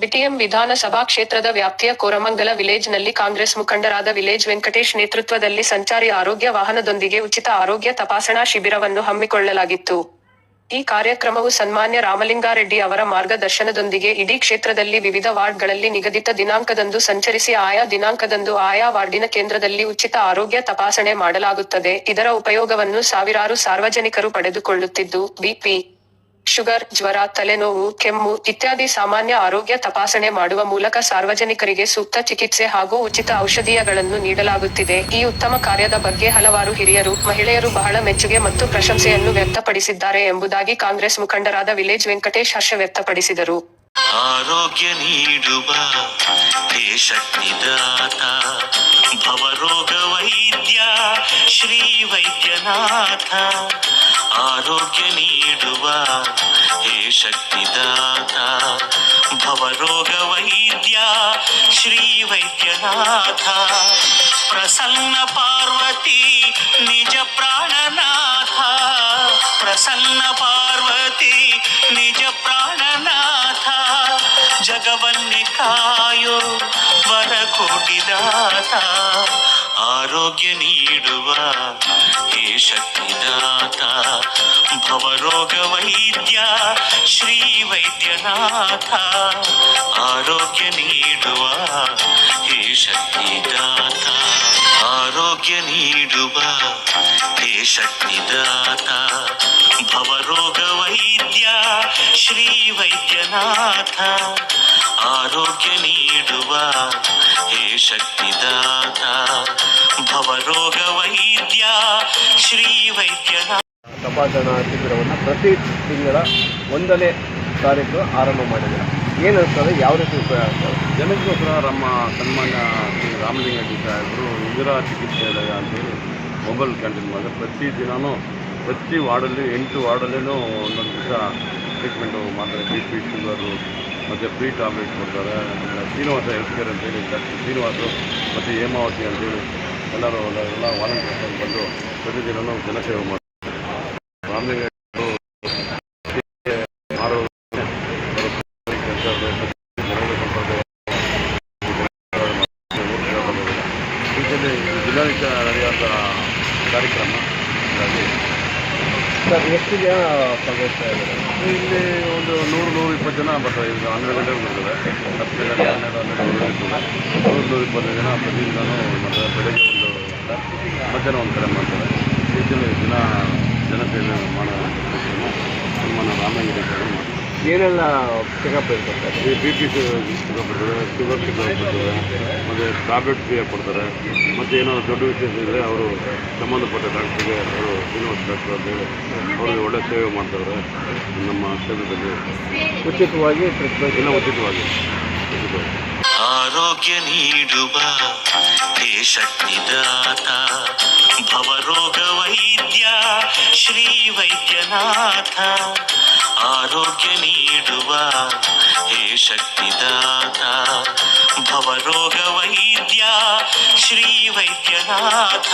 BTM ವಿಧಾನಸಭಾ ಕ್ಷೇತ್ರದ ವ್ಯಾಪ್ತಿಯ ಕೋರಮಂಗಲ ವಿಲೇಜ್ನಲ್ಲಿ ಕಾಂಗ್ರೆಸ್ ಮುಖಂಡರಾದ ವಿಲೇಜ್ ವೆಂಕಟೇಶ್ ನೇತೃತ್ವದಲ್ಲಿ ಸಂಚಾರಿ ಆರೋಗ್ಯ ವಾಹನದೊಂದಿಗೆ ಉಚಿತ ಆರೋಗ್ಯ ತಪಾಸಣಾ ಶಿಬಿರವನ್ನು ಹಮ್ಮಿಕೊಳ್ಳಲಾಗಿತ್ತು. ಈ ಕಾರ್ಯಕ್ರಮವು ಸನ್ಮಾನ್ಯ ರಾಮಲಿಂಗಾರೆಡ್ಡಿ ಅವರ ಮಾರ್ಗದರ್ಶನದೊಂದಿಗೆ ಇಡೀ ಕ್ಷೇತ್ರದಲ್ಲಿ ವಿವಿಧ ವಾರ್ಡ್ಗಳಲ್ಲಿ ನಿಗದಿತ ದಿನಾಂಕದಂದು ಸಂಚರಿಸಿ ಆಯಾ ದಿನಾಂಕದಂದು ಆಯಾ ವಾರ್ಡಿನ ಕೇಂದ್ರದಲ್ಲಿ ಉಚಿತ ಆರೋಗ್ಯ ತಪಾಸಣೆ ಮಾಡಲಾಗುತ್ತದೆ. ಇದರ ಉಪಯೋಗವನ್ನು ಸಾವಿರಾರು ಸಾರ್ವಜನಿಕರು ಪಡೆದುಕೊಳ್ಳುತ್ತಿದ್ದು ಬಿಪಿ ಶುಗರ್, ಜ್ವರ, ತಲೆನೋವು, ಕೆಮ್ಮು ಇತ್ಯಾದಿ ಸಾಮಾನ್ಯ ಆರೋಗ್ಯ ತಪಾಸಣೆ ಮಾಡುವ ಮೂಲಕ ಸಾರ್ವಜನಿಕರಿಗೆ ಸೂಕ್ತ ಚಿಕಿತ್ಸೆ ಹಾಗೂ ಉಚಿತ ಔಷಧೀಯಗಳನ್ನು ನೀಡಲಾಗುತ್ತಿದೆ. ಈ ಉತ್ತಮ ಕಾರ್ಯದ ಬಗ್ಗೆ ಹಲವಾರು ಹಿರಿಯರು, ಮಹಿಳೆಯರು ಬಹಳ ಮೆಚ್ಚುಗೆ ಮತ್ತು ಪ್ರಶಂಸೆಯನ್ನು ವ್ಯಕ್ತಪಡಿಸಿದ್ದಾರೆ ಎಂಬುದಾಗಿ ಕಾಂಗ್ರೆಸ್ ಮುಖಂಡರಾದ ವಿಲೇಜ್ ವೆಂಕಟೇಶ್ ಹರ್ಷ ವ್ಯಕ್ತಪಡಿಸಿದರು. ಆರೋಗ್ಯ ನೀಡುವ ದೇಶ ಶಕ್ತಿದಾತ ಭವರೋಗ ವೈದ್ಯ ಶ್ರೀ ವೈದ್ಯನಾಥ ಆರೋಗ್ಯ ನೀಡುವ ಹೇ ಶಕ್ತಿದಾತ ಭವರೋಗ ವೈದ್ಯ ಶ್ರೀ ವೈದ್ಯನಾಥ ಪ್ರಸನ್ನ ಪಾರ್ವತಿ ನಿಜ ಪ್ರಾಣನಾಥ ಪ್ರಸನ್ನ ಪಾರ್ವತಿ ನಿಜ ಪ್ರಾಣನಾಥ ಜಗವನ್ನೇ ಕಾಯೋ ವರ ಕೋಟಿದಾತ ಆರೋಗ್ಯ ನೀಡುವ ಹೇ ಶಕ್ತಿದಾತ ಭವರೋಗ ವೈದ್ಯ ಶ್ರೀ ವೈದ್ಯನಾಥ ಆರೋಗ್ಯ ನೀಡುವ ಹೇ ಶಕ್ತಿದಾತ ಆರೋಗ್ಯ ನೀಡುವ ಹೇ ಶಕ್ತಿದಾತ ಭವರೋಗ ವೈದ್ಯ ಶ್ರೀ ವೈದ್ಯನಾಥ ಆರೋಗ್ಯ ನೀಡುವ ಹೇ ಶಕ್ತಿದಾತ ಭವರೋಗ ವೈದ್ಯ ಶ್ರೀ ವೈದ್ಯ ತಪಾಸಣಾ ಶಿಬಿರವನ್ನು ಪ್ರತಿ ತಿಂಗಳ ಒಂದನೇ ತಾರೀಕು ಆರಂಭ ಮಾಡಿದ್ದಾರೆ ಏನು ಅನ್ಸ್ತದೆ? ಯಾವ ರೀತಿ ಉಪಯೋಗ ಆಗ್ತದೆ? ಜನಕ್ಕೋಸ್ಕರ ನಮ್ಮ ಸನ್ಮಾನ್ಯ ಶ್ರೀ ರಾಮಲಿಂಗಡ್ಡಿ ಸಾಹೇಬರು ಇಂದಿರಾ ಚಿಕಿತ್ಸಾಲಯ ಅಂತೇಳಿ ಮೊಬೈಲ್ ಕ್ಯಾಂಟೀನ್ ಮಾಡಿದ್ರೆ. ಪ್ರತಿ ದಿನವೂ ಪ್ರತಿ ವಾರ್ಡಲ್ಲಿ ಎಂಟು ವಾರ್ಡಲ್ಲೂ ಒಂದೊಂದು ದಿವಸ ಟ್ರೀಟ್ಮೆಂಟು ಮಾಡ್ತಾರೆ ಬಿ ಪಿ ಶುಗರು ಮತ್ತು ಫ್ರೀ ಟ್ಯಾಬ್ಲೆಟ್ ಕೊಡ್ತಾರೆ ಶ್ರೀನಿವಾಸ ಹೆಲ್ತ್ ಕೇರ್ ಅಂತೇಳಿ ಡಾಕ್ಟರ್ ಶ್ರೀನಿವಾಸ ಮತ್ತು ಹೇಮಾವತಿ ಅಂತೇಳಿ ಎಲ್ಲರೂ ಎಲ್ಲ- ವಾಲಂಟಿಯರ್ಸ್ ಬಂದು ಪ್ರತಿದಿನವೂ ಜನಸೇವೆ ಮಾಡ್ತಾರೆ ಜಿಲ್ಲಾಡಳಿತ ನಡೆಯುವಂಥ ಕಾರ್ಯಕ್ರಮ ಸರ್, ಎಷ್ಟು ಜನ ಇದ್ದಾರೆ? ಇಲ್ಲಿ ಒಂದು ನೂರು ನೂರು ಇಪ್ಪತ್ತು ಜನ ಬರ್ತಾರೆ ಈಗ ಹನ್ನೆರಡು ಗಂಟೆಗೆ ಬರ್ತದೆ ಹತ್ತು ಗಂಟೆ, ಹನ್ನೆರಡು ಹನ್ನೆರಡು ಇರ್ತದೆ ನೂರು ನೂರು ಇಪ್ಪತ್ತು ಜನ ಪ್ರತಿದಿನವೂ ಮಾಡ್ತಾರೆ ಬೆಳಗ್ಗೆ ಒಂದು ಮಧ್ಯಾಹ್ನ ಒಂದು ಕಡೆ ಮಾಡ್ತಾರೆ. ಹೆಚ್ಚಿನ ದಿನ ಜನಸೇವೆ ರಾಮಲಿಂಗಡಿ ಸರ್ ಮಾಡ್ತಾರೆ ಏನೆಲ್ಲ ಚೆಕಪ್ ಇರ್ತದೆ? ಈ ಬಿ ಪಿ ಶುಗರ್ ಬರ್ತದೆ ಶುಗರ್ ಚೆಕಪ್ ಇರ್ತದೆ ಮತ್ತು ಟ್ಯಾಬ್ಲೆಟ್ ಫ್ರೀಯಾಗಿ ಕೊಡ್ತಾರೆ ಮತ್ತು ಏನೋ ದೊಡ್ಡ ವಿಶೇಷ ಇದ್ದರೆ ಅವರು ಸಂಬಂಧಪಟ್ಟ ಡಾಕ್ಟ್ರಿಗೆ ಅವರು ಶ್ರೀನಿವಾಸ ಡಾಕ್ಟರ್ ಅಂತೇಳಿ ಅವ್ರಿಗೆ ಒಳ್ಳೆ ಸೇವೆ ಮಾಡ್ತಾರೆ ನಮ್ಮ ಕ್ಷೇತ್ರದಲ್ಲಿ. ಉಚಿತವಾಗಿ ಟ್ರೀಟ್ಮೆಂಟ್ ಎಲ್ಲ ಉಚಿತವಾಗಿ ಉಚಿತವಾಗಿ. ಆರೋಗ್ಯ ನೀಡುವ ಹೇ ಶಕ್ತಿದಾತ ಭವರೋಗ ವೈದ್ಯ ಶ್ರೀ ವೈದ್ಯನಾಥ ಆರೋಗ್ಯ ನೀಡುವ ಹೇ ಶಕ್ತಿದಾತ ಭವರೋಗ ವೈದ್ಯ ಶ್ರೀ ವೈದ್ಯನಾಥ